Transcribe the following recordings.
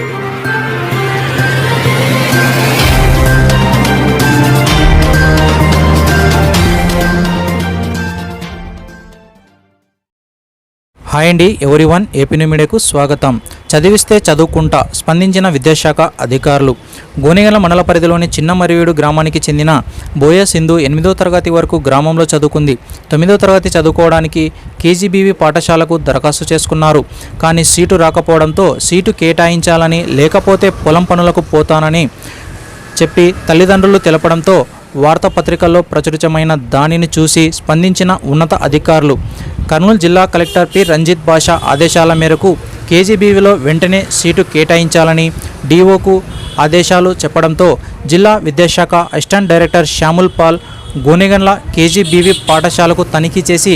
Thank you. Hi అండి everyone AP మీడియాకు స్వాగతం. చదివిస్తే చదువుకుంటా స్పందించిన విద్యాశాఖ అధికారులు. గోనెగల మండల పరిధిలోని చిన్న మరియుడు గ్రామానికి చెందిన బోయ సింధు ఎనిమిదో తరగతి వరకు గ్రామంలో చదువుకుంది. తొమ్మిదో తరగతి చదువుకోవడానికి కేజీబీవీ పాఠశాలకు దరఖాస్తు చేసుకున్నారు. కానీ సీటు రాకపోవడంతో సీటు కేటాయించాలని లేకపోతే పొలం పనులకు పోతానని చెప్పి తల్లిదండ్రులు తెలపడంతో వార్తాపత్రికల్లో ప్రచురితమైన దానిని చూసి స్పందించిన ఉన్నత అధికారులు. కర్నూలు జిల్లా కలెక్టర్ పి. రంజిత్ బాషా ఆదేశాల మేరకు కేజీబీవీలో వెంటనే సీటు కేటాయించాలని డీఓకు ఆదేశాలు చెప్పడంతో జిల్లా విద్యాశాఖ assistant director Samuel Paul Gonegandla KGBV పాఠశాలకు తనిఖీ చేసి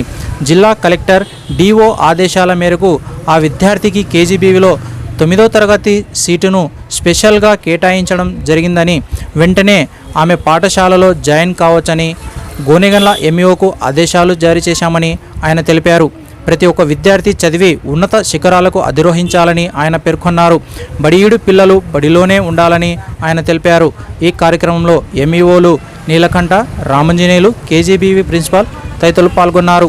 జిల్లా కలెక్టర్ డీఓ ఆదేశాల మేరకు ఆ విద్యార్థికి కేజీబీవీలో తొమ్మిదో తరగతి సీటును స్పెషల్గా కేటాయించడం జరిగిందని వెంటనే ఆమె పాఠశాలలో జాయిన్ కావచ్చని గోనెగండ్ల ఎంఈఓకు ఆదేశాలు జారీ చేశామని ఆయన తెలిపారు. ప్రతి ఒక్క విద్యార్థి చదివి ఉన్నత శిఖరాలకు అధిరోహించాలని ఆయన పేర్కొన్నారు. బడియుడు పిల్లలు బడిలోనే ఉండాలని ఆయన తెలిపారు. ఈ కార్యక్రమంలో ఎంఈఓలు నీలకంఠ రామంజనేయులు కేజీబీవి ప్రిన్సిపాల్ తదితరులు పాల్గొన్నారు.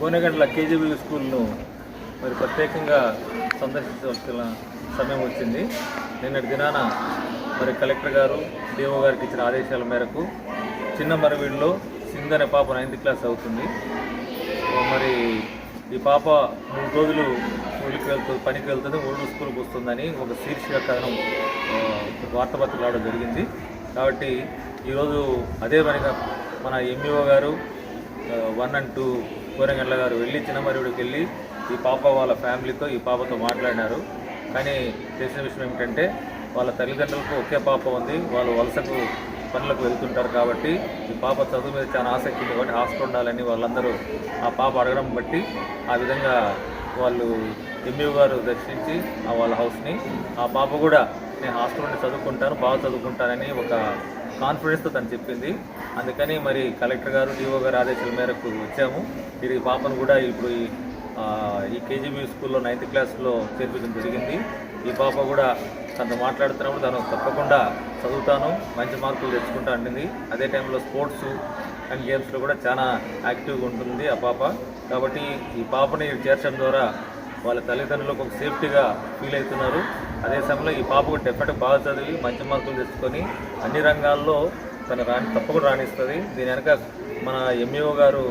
గోనెగండ్ల కేజీబీవి స్కూల్ను మరి ప్రత్యేకంగా సందర్శించవలసిన సమయం వచ్చింది. నిన్నటి దినాన మరి కలెక్టర్ గారు డిఓ గారికి ఇచ్చిన ఆదేశాల మేరకు చిన్న మరవీడిలో సింధ్ అనే పాప నైన్త్ క్లాస్ అవుతుంది. మరి ఈ పాప మూడు రోజులు ఊళ్ళకి వెళ్తుంది పనికి వెళ్తుంది ఊళ్ళో స్కూల్కి వస్తుందని ఒక శీర్షిక కథనం వార్తాపత్రిక రావడం జరిగింది. కాబట్టి ఈరోజు అదే పనిగా మన ఎంఈఓ గారు వన్ అండ్ టూ కోరంగండ్ల గారు వెళ్ళి చిన్నమరుడికి వెళ్ళి ఈ పాప వాళ్ళ ఫ్యామిలీతో ఈ పాపతో మాట్లాడినారు. కానీ తెలిసిన విషయం ఏమిటంటే వాళ్ళ తల్లిదండ్రులకు ఒకే పాప ఉంది. వాళ్ళు వలసకు పనులకు వెళ్తుంటారు కాబట్టి ఈ పాప చదువు మీద చాలా ఆసక్తి ఉంది కాబట్టి హాస్టల్ ఉండాలని వాళ్ళందరూ ఆ పాప అడగడం బట్టి ఆ విధంగా వాళ్ళు ఎంబీఓ గారు దర్శించి ఆ వాళ్ళ హౌస్ని ఆ పాప కూడా నేను హాస్టల్ నుండి చదువుకుంటాను బాగా చదువుకుంటానని ఒక కాన్ఫిడెన్స్తో తను చెప్పింది. అందుకని మరి కలెక్టర్ గారు డిఓ గారు ఆదేశాల మేరకు వచ్చాము. ఇది పాపను కూడా ఇప్పుడు ఈ ఈ కేజీబీ స్కూల్లో నైన్త్ క్లాస్లో చేర్పించడం జరిగింది. ఈ పాప కూడా తను మాట్లాడుతున్నప్పుడు తను తప్పకుండా చదువుతాను మంచి మార్కులు తెచ్చుకుంటా అంటుంది. అదే టైంలో స్పోర్ట్స్ అండ్ గేమ్స్లో కూడా చాలా యాక్టివ్గా ఉంటుంది ఆ పాప. కాబట్టి ఈ పాపని చేర్చడం ద్వారా వాళ్ళ తల్లిదండ్రులకు ఒక సేఫ్టీగా ఫీల్ అవుతున్నారు. అదే సమయంలో ఈ పాపకు కూడా బాగా చదివి మంచి మార్కులు తెచ్చుకొని అన్ని రంగాల్లో తను రాణి తప్పకుండా రాణిస్తుంది. దీని వెనక మన ఎంఈఓ గారు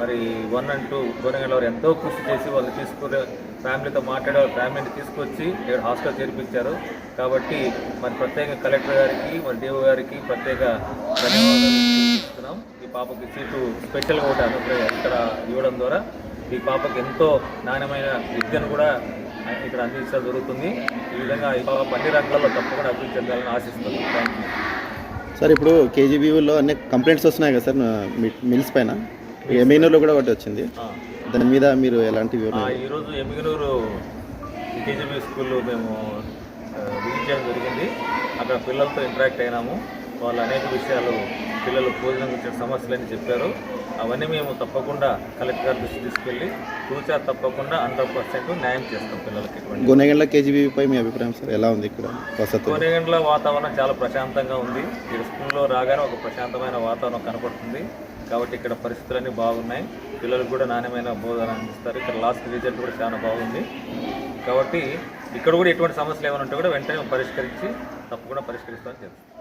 మరి వన్ అండ్ టూ గోరంగల్ వారు ఎంతో కృషి చేసి వాళ్ళు తీసుకునే ఫ్యామిలీతో మాట్లాడే ఫ్యామిలీని తీసుకొచ్చి ఇక్కడ హాస్టల్ చేర్పించారు. కాబట్టి మరి ప్రత్యేక కలెక్టర్ గారికి మరి డిఓ గారికి ప్రత్యేక ధన్యవాదాలు ఈ పాపకి సీటు స్పెషల్గా ఒకటి అనుగ్రహం ఇక్కడ ఇవ్వడం ద్వారా ఈ పాపకి ఎంతో నాణ్యమైన విద్యను కూడా ఇక్కడ అందించడం జరుగుతుంది. ఈ విధంగా ఈ పాప అన్ని రంగాల్లో తప్పకుండా అభివృద్ధి చెందాలని ఆశిస్తుంది థ్యాంక్ యూ సార్ ఇప్పుడు కేజీబీయూలో అన్ని కంప్లైంట్స్ వస్తున్నాయి కదా సార్ మిల్స్ పైన? ఎమ్మెన్యూలో కూడా ఒకటి వచ్చింది. దాని మీద మీరు ఎలాంటి ఈరోజు ఎమ్మిగనూరు కేజీబీ స్కూల్లో మేము విజిట్ చేయడం జరిగింది. అక్కడ పిల్లలతో ఇంటరాక్ట్ అయినాము. వాళ్ళు అనేక విషయాలు పిల్లలు భోజనం గురించిన సమస్యలని చెప్పారు. అవన్నీ మేము తప్పకుండా కలెక్టర్ గారి దృష్టి తీసుకెళ్ళి ఫ్యూచర్ తప్పకుండా హండ్రెడ్ పర్సెంట్ న్యాయం చేస్తాం పిల్లలకి గొనెగండ్ల కేజీబీపై మీ అభిప్రాయం సార్ ఎలా ఉంది ఇక్కడ కోనేగండ్ల వాతావరణం చాలా ప్రశాంతంగా ఉంది. ఇక్కడ స్కూల్లో రాగానే ఒక ప్రశాంతమైన వాతావరణం కనపడుతుంది. కాబట్టి ఇక్కడ పరిస్థితులన్నీ బాగున్నాయి. పిల్లలకు కూడా నాణ్యమైన బోధన అందిస్తారు. ఇక్కడ లాస్ట్ రిజల్ట్ కూడా చాలా బాగుంది. కాబట్టి ఇక్కడ కూడా ఎటువంటి సమస్యలు ఏమైనా ఉంటే కూడా వెంటనే పరిష్కరించి తప్పకుండా పరిష్కరిస్తామని చెప్తాను